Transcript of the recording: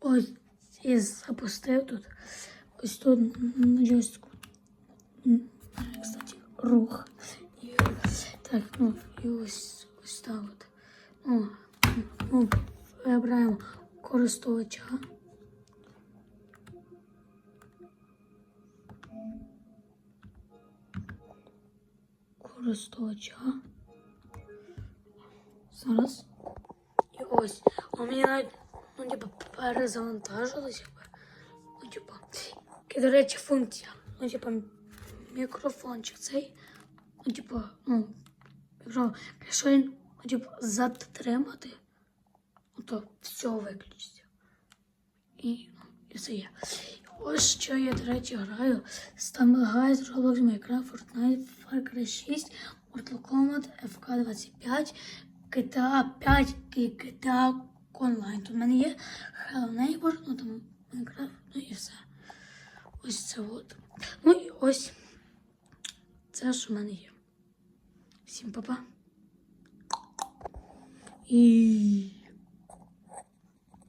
ось і запустив тут. Ось тут на джойстику. Кстати, рух. І, так, ну, і ось, ось так от. Ну, ну, вибираємо користувача. Користувача. Зараз. І ось. У мене навіть, ну, перезавантажилось, якби. Ну, і, до речі, функція. Ну, типу, мікрофончик цей. Ну, типу, ну, якщо, якщо він, ну, типу, затримати, ну, то все виключиться. І, ну, і все є. Ось що я, до речі, граю. Guys, Roblox, Minecraft, Fortnite, Far Cry 6, Mortal Kombat, FK 25, GTA 5 і GTA Online. Тут в мене є Hello Neighbor, ну там Minecraft, ну і все. Ось це от. Ну і ось це, що в мене є. Всім па-па. І...